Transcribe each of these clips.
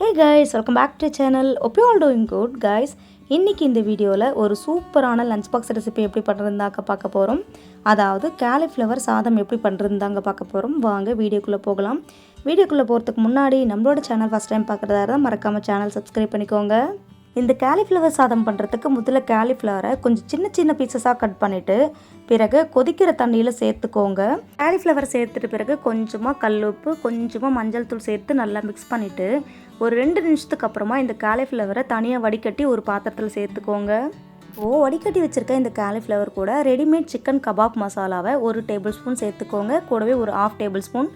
Hey guys welcome back to channel hope you all doing good guys இன்றைக்கி இந்த வீடியோவில் ஒரு சூப்பரான லஞ்ச் பாக்ஸ் ரெசிபி எப்படி பண்ணுறதுந்தாக்க பார்க்க போகிறோம் அதாவது காலிஃப்ளவர் சாதம் எப்படி பண்ணுறதுந்தாங்க பார்க்க போகிறோம் வாங்க வீடியோக்குள்ளே போகலாம். வீடியோக்குள்ளே போகிறதுக்கு முன்னாடி நம்மளோட சேனல் ஃபஸ்ட் டைம் பார்க்குறதா இருந்தால் மறக்காமல் சேனல் சப்ஸ்கிரைப் பண்ணிக்கோங்க. இந்த காலிஃப்ளவர் சாதம் பண்ணுறதுக்கு முதல்ல காலிஃப்ளவரை கொஞ்சம் சின்ன சின்ன பீசஸாக கட் பண்ணிவிட்டு பிறகு கொதிக்கிற தண்ணியில் சேர்த்துக்கோங்க. காலிஃப்ளவர் சேர்த்துட்டு பிறகு கொஞ்சமாக கல் உப்பு கொஞ்சமாக மஞ்சள் தூள் சேர்த்து நல்லா மிக்ஸ் பண்ணிவிட்டு ஒரு ரெண்டு நிமிஷத்துக்கு அப்புறமா இந்த காலிஃப்ளவரை தனியாக வடிகட்டி ஒரு பாத்திரத்தில் சேர்த்துக்கோங்க. ஓ வடிகட்டி வச்சுருக்க இந்த காலிஃப்ளவர் கூட ரெடிமேட் சிக்கன் கபாப் மசாலாவை ஒரு டேபிள் ஸ்பூன் சேர்த்துக்கோங்க. கூடவே ஒரு ஆஃப் டேபிள் ஸ்பூன்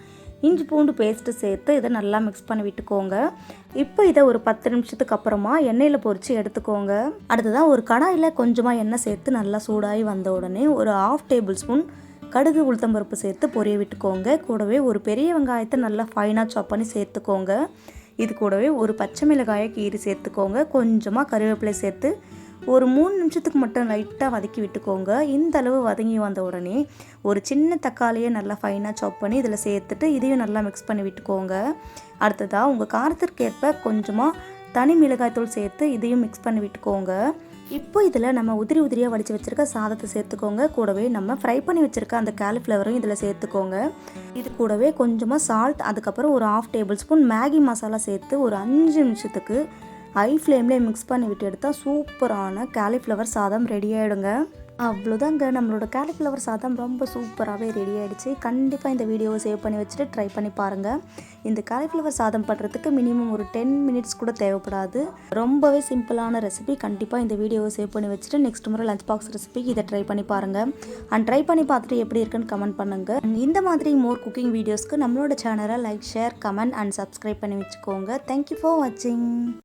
இஞ்சி பூண்டு பேஸ்ட்டு சேர்த்து இதை நல்லா மிக்ஸ் பண்ணி விட்டுக்கோங்க. இப்போ இதை ஒரு பத்து நிமிஷத்துக்கு அப்புறமா எண்ணெயில் பொரித்து எடுத்துக்கோங்க. அடுத்ததான் ஒரு கடாயில் கொஞ்சமாக எண்ணெய் சேர்த்து நல்லா சூடாகி வந்த உடனே ஒரு ஆஃப் டேபிள் ஸ்பூன் கடுகு உளுத்தம்பருப்பு சேர்த்து பொரிய விட்டுக்கோங்க. கூடவே ஒரு பெரிய வெங்காயத்தை நல்லா ஃபைனாக சாப் பண்ணி சேர்த்துக்கோங்க. இது கூடவே ஒரு பச்சை மிளகாயை கீறி சேர்த்துக்கோங்க. கொஞ்சமாக கருவேப்பிலை சேர்த்து ஒரு மூணு நிமிஷத்துக்கு மட்டும் லைட்டாக வதக்கி விட்டுக்கோங்க. இந்த அளவு வதங்கி வந்த உடனே ஒரு சின்ன தக்காளியை நல்லா ஃபைனாக சாப் பண்ணி இதில் சேர்த்துட்டு இதையும் நல்லா மிக்ஸ் பண்ணி விட்டுக்கோங்க. அடுத்ததாக உங்கள் காரத்திற்கேற்ப கொஞ்சமாக தனி மிளகாய்த்தூள் சேர்த்து இதையும் மிக்ஸ் பண்ணி விட்டுக்கோங்க. இப்போ இதில் நம்ம உதிரி உதிரியாக வடித்து வச்சுருக்க சாதத்தை சேர்த்துக்கோங்க. கூடவே நம்ம ஃப்ரை பண்ணி வச்சுருக்க அந்த காலிஃப்ளவரும் இதில் சேர்த்துக்கோங்க. இது கூடவே கொஞ்சமாக சால்ட் அதுக்கப்புறம் ஒரு half tablespoon Maggi masala சேர்த்து ஒரு அஞ்சு நிமிஷத்துக்கு ஹை ஃப்ளேம்லேயே மிக்ஸ் பண்ணி விட்டு எடுத்தால் சூப்பரான காலிஃப்ளவர் சாதம் ரெடி ஆகிடுங்க அவ்வளோதாங்க. நம்மளோட கேலிஃப்ளவர் சாதம் ரொம்ப சூப்பராகவே ரெடி ஆகிடுச்சு கண்டிப்பாக இந்த வீடியோவை சேவ் பண்ணி வச்சுட்டு ட்ரை பண்ணி பாருங்கள் இந்த காலிஃப்ளவர் சாதம் பண்ணுறதுக்கு மினிமம் ஒரு டென் மினிட்ஸ் கூட தேவைப்படாது. ரொம்பவே சிம்பிளான ரெசிபி கண்டிப்பாக இந்த வீடியோவை சேவ் பண்ணி வச்சுட்டு நெக்ஸ்ட் முறை லஞ்ச் பாக்ஸ் ரெசிபி இதை ட்ரை பண்ணி பாருங்கள் அண்ட் ட்ரை பண்ணி பார்த்துட்டு எப்படி இருக்குன்னு கமெண்ட் பண்ணுங்கள் இந்த மாதிரி மோர் குக்கிங் வீடியோஸ்க்கு நம்மளோட சேனலை like share comment and subscribe பண்ணி வச்சுக்கோங்க. தேங்க்யூ ஃபார் வாட்சிங்